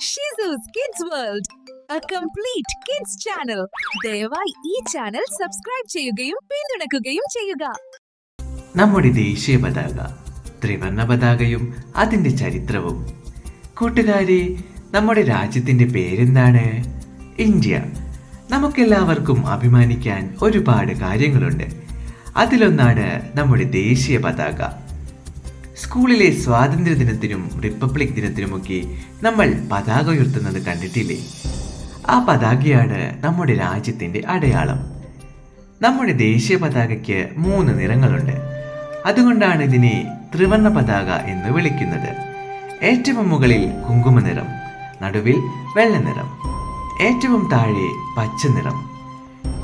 Shizu's kids world a complete kids channel ദയവായി ഈ channel subscribe ചെയ്യുകയും പിന്തുണക്കുകയും ചെയ്യുക. നമ്മുടെ ദേശീയ പതാക ത്രിവർണ പതാകയും അതിന്റെ ചരിത്രവും. കൂട്ടുകാരി നമ്മുടെ രാജ്യത്തിന്റെ പേരെന്താണ്? ഇന്ത്യ. നമുക്കെല്ലാവർക്കും അഭിമാനിക്കാൻ ഒരുപാട് കാര്യങ്ങളുണ്ട്. അതിലൊന്നാണ് നമ്മുടെ ദേശീയ പതാക. സ്കൂളിലെ സ്വാതന്ത്ര്യ ദിനത്തിനും റിപ്പബ്ലിക് ദിനത്തിനുമൊക്കെ നമ്മൾ പതാക ഉയർത്തുന്നത് കണ്ടിട്ടില്ലേ? ആ പതാകയാണ് നമ്മുടെ രാജ്യത്തിന്റെ അടയാളം. നമ്മുടെ ദേശീയ പതാകയ്ക്ക് മൂന്ന് നിറങ്ങളുണ്ട്. അതുകൊണ്ടാണ് ഇതിനെ ത്രിവർണ പതാക എന്ന് വിളിക്കുന്നത്. ഏറ്റവും മുകളിൽ കുങ്കുമ നിറം നടുവിൽ വെള്ള നിറം ഏറ്റവും താഴെ പച്ച നിറം.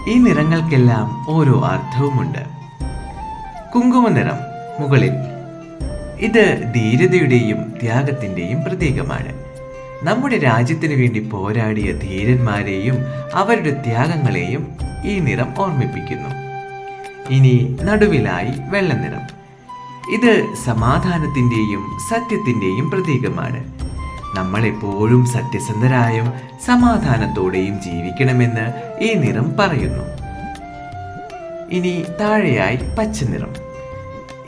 ഈ നിറങ്ങൾക്കെല്ലാം ഓരോ അർത്ഥവുമുണ്ട്. കുങ്കുമ നിറം മുകളിൽ ഇത് ധീരതയുടെയും ത്യാഗത്തിന്റെയും പ്രതീകമാണ്. നമ്മുടെ രാജ്യത്തിന് വേണ്ടി പോരാടിയ ധീരന്മാരെയും അവരുടെ ത്യാഗങ്ങളെയും ഈ നിറം ഓർമ്മിപ്പിക്കുന്നു. ഇനി നടുവിലായി വെള്ള നിറം. ഇത് സമാധാനത്തിന്റെയും സത്യത്തിന്റെയും പ്രതീകമാണ്. നമ്മളെപ്പോഴും സത്യസന്ധരായും സമാധാനത്തോടെയും ജീവിക്കണമെന്ന് ഈ നിറം പറയുന്നു. ഇനി താഴെയായി പച്ച നിറം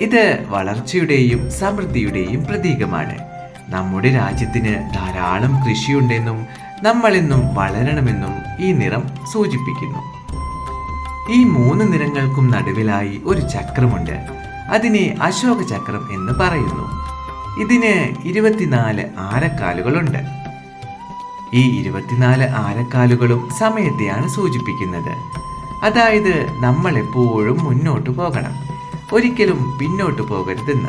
ഇത് വളർച്ചയുടെയും സമൃദ്ധിയുടെയും പ്രതീകമാണ്. നമ്മുടെ രാജ്യത്തിന് ധാരാളം കൃഷിയുണ്ടെന്നും നമ്മളെന്നും വളരണമെന്നും ഈ നിറം സൂചിപ്പിക്കുന്നു. ഈ മൂന്ന് നിറങ്ങൾക്കും നടുവിലായി ഒരു ചക്രമുണ്ട്. അതിനെ അശോക ചക്രം എന്ന് പറയുന്നു. ഇതിന് ഇരുപത്തിനാല് ആരക്കാലുകളുണ്ട്. ഈ ഇരുപത്തിനാല് ആരക്കാലുകളും സമയത്തെയാണ് സൂചിപ്പിക്കുന്നത്. അതായത് നമ്മൾ എപ്പോഴും മുന്നോട്ട് പോകണം. ഒരിക്കലും പിന്നോട്ട് പോകരുതെന്ന്.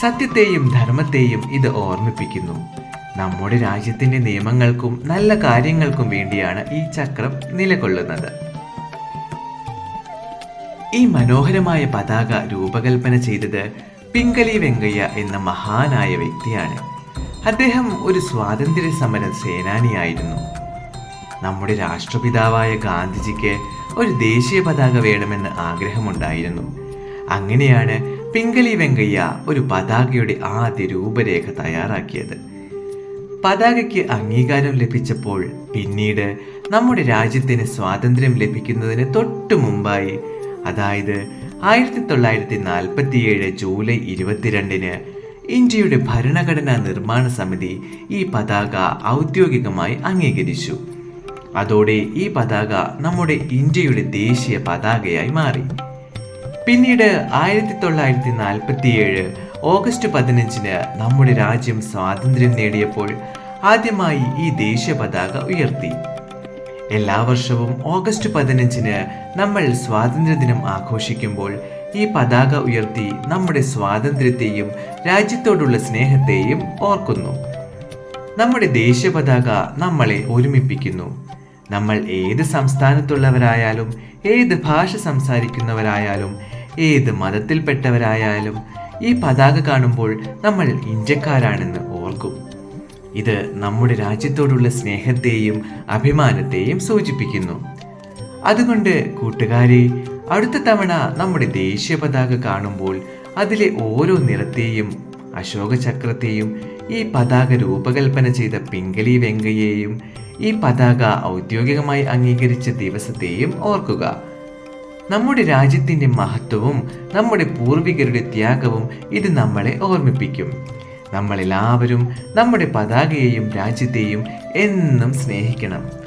സത്യത്തെയും ധർമ്മത്തെയും ഇത് ഓർമ്മിപ്പിക്കുന്നു. നമ്മുടെ രാജ്യത്തിന്റെ നിയമങ്ങൾക്കും നല്ല കാര്യങ്ങൾക്കും വേണ്ടിയാണ് ഈ ചക്രം നിലകൊള്ളുന്നത്. ഈ മനോഹരമായ പതാക രൂപകൽപ്പന ചെയ്തത് പിങ്കലി വെങ്കയ്യ എന്ന മഹാനായ വ്യക്തിയാണ്. അദ്ദേഹം ഒരു സ്വാതന്ത്ര്യ സമര സേനാനിയായിരുന്നു. നമ്മുടെ രാഷ്ട്രപിതാവായ ഗാന്ധിജിക്ക് ഒരു ദേശീയ പതാക വേണമെന്ന് ആഗ്രഹമുണ്ടായിരുന്നു. അങ്ങനെയാണ് പിങ്കലി വെങ്കയ്യ ഒരു പതാകയുടെ ആദ്യ രൂപരേഖ തയ്യാറാക്കിയത്. പതാകയ്ക്ക് അംഗീകാരം ലഭിച്ചപ്പോൾ പിന്നീട് നമ്മുടെ രാജ്യത്തിന് സ്വാതന്ത്ര്യം ലഭിക്കുന്നതിന് തൊട്ടു മുമ്പായി അതായത് ആയിരത്തി തൊള്ളായിരത്തി നാൽപ്പത്തിയേഴ് ജൂലൈ ഇരുപത്തിരണ്ടിന് ഇന്ത്യയുടെ ഭരണഘടനാ നിർമ്മാണ സമിതി ഈ പതാക ഔദ്യോഗികമായി അംഗീകരിച്ചു. അതോടെ ഈ പതാക നമ്മുടെ ഇന്ത്യയുടെ ദേശീയ പതാകയായി മാറി. പിന്നീട് ആയിരത്തി തൊള്ളായിരത്തി നാൽപ്പത്തിയേഴ് ഓഗസ്റ്റ് പതിനഞ്ചിന് നമ്മുടെ രാജ്യം സ്വാതന്ത്ര്യം നേടിയപ്പോൾ ആദ്യമായി ഈ ദേശീയ പതാക ഉയർത്തി. എല്ലാ വർഷവും ഓഗസ്റ്റ് പതിനഞ്ചിന് നമ്മൾ സ്വാതന്ത്ര്യദിനം ആഘോഷിക്കുമ്പോൾ ഈ പതാക ഉയർത്തി നമ്മുടെ സ്വാതന്ത്ര്യത്തെയും രാജ്യത്തോടുള്ള സ്നേഹത്തെയും ഓർക്കുന്നു. നമ്മുടെ ദേശീയ പതാക നമ്മളെ ഒരുമിപ്പിക്കുന്നു. നമ്മൾ ഏത് സംസ്ഥാനത്തുള്ളവരായാലും ഏത് ഭാഷ സംസാരിക്കുന്നവരായാലും ഏത് മതത്തിൽപ്പെട്ടവരായാലും ഈ പതാക കാണുമ്പോൾ നമ്മൾ ഇന്ത്യക്കാരാണെന്ന് ഓർക്കും. ഇത് നമ്മുടെ രാജ്യത്തോടുള്ള സ്നേഹത്തെയും അഭിമാനത്തെയും സൂചിപ്പിക്കുന്നു. അതുകൊണ്ട് കൂട്ടുകാരെ അടുത്ത തവണ നമ്മുടെ ദേശീയ പതാക കാണുമ്പോൾ അതിലെ ഓരോ നിറത്തെയും അശോക ചക്രത്തെയും ഈ പതാക രൂപകൽപ്പന ചെയ്ത പിങ്കലി വെങ്കയ്യെയും ഈ പതാക ഔദ്യോഗികമായി അംഗീകരിച്ച ദിവസത്തെയും ഓർക്കുക. നമ്മുടെ രാജ്യത്തിന്റെ മഹത്വവും നമ്മുടെ പൂർവികരുടെ ത്യാഗവും ഇത് നമ്മളെ ഓർമ്മിപ്പിക്കും. നമ്മളെല്ലാവരും നമ്മുടെ പതാകയെയും രാജ്യത്തെയും എന്നും സ്നേഹിക്കണം.